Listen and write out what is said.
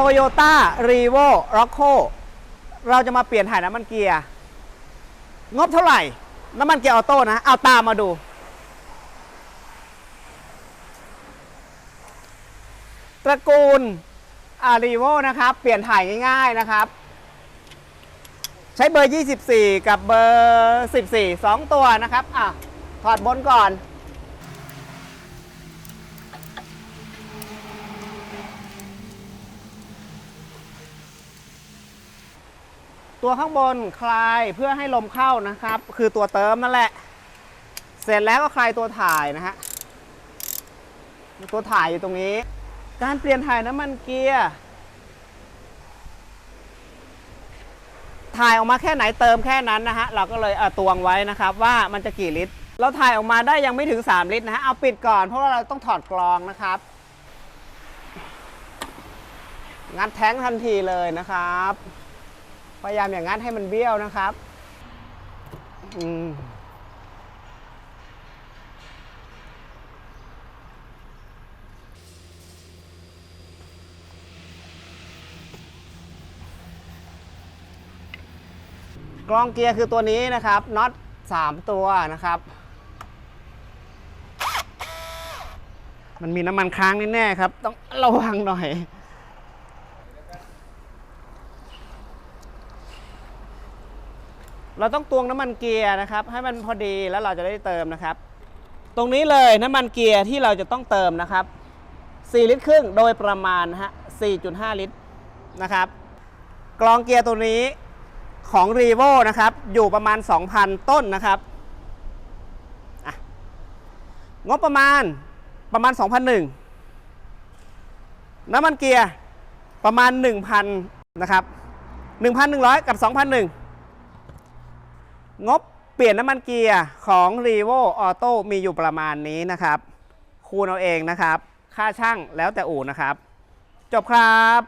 โตโยต้ารีโวร็อกโคเราจะมาเปลี่ยนถ่ายน้ำมันเกียร์ งบเท่าไหร่ น้ำมันเกียร์ออโต้นะ เอาตามมาดู ตระกูลอารีโวนะครับ เปลี่ยนถ่ายง่ายๆนะครับ ใช้เบอร์ 24 กับเบอร์ 14 2 ตัวนะครับ อะ ถอดบนก่อน ตัวข้างบนคลายเพื่อให้ลมเข้านะครับ คือตัวเติมนั่นแหละ เสร็จแล้วก็คลายตัวถ่ายนะฮะตัวถ่ายอยู่ตรงนี้ การเปลี่ยนถ่ายน้ำมันเกียร์ถ่ายออกมาแค่ไหนเติมแค่นั้นนะฮะเราก็เลยเอาตวงไว้นะครับ ว่ามันจะกี่ลิตร เราถ่ายออกมาได้ยังไม่ถึง 3 ลิตรนะฮะเอาปิดก่อนเพราะว่าเราต้องถอดกรองนะครับงัดแท้งทันทีเลยนะครับ พยายามอย่างงัดให้มันเบี้ยวนะครับอืมกรองเกียร์คือตัวนี้นะครับน็อต3 ตัวนะครับ มันมีน้ำมันค้างแน่ๆครับ ต้องระวังหน่อย เราต้องตวงน้ำมันเกียร์นะครับ ให้มันพอดีแล้วเราจะได้เติมนะครับ ตรงนี้เลยน้ำมันเกียร์ที่เราจะต้องเติมนะครับ 4 ลิตรครึ่งโดยประมาณนะฮะ 4.5 ลิตรนะครับ กรองเกียร์ตัวนี้ของ r e v o นะครับ อยู่ประมาณ 2,000 ต้นนะครับงบประมาณประมาณ 2,001น้ำมันเกียร์ประมาณ 1,000 นะครับ 1,100 กับ 2,001 งบเปลี่ยนน้ำมันเกียร์ของ r e v o Auto มีอยู่ประมาณนี้นะครับคูณเอาเองนะครับ ค่าช่างแล้วแต่อู่นะครับ จบครับ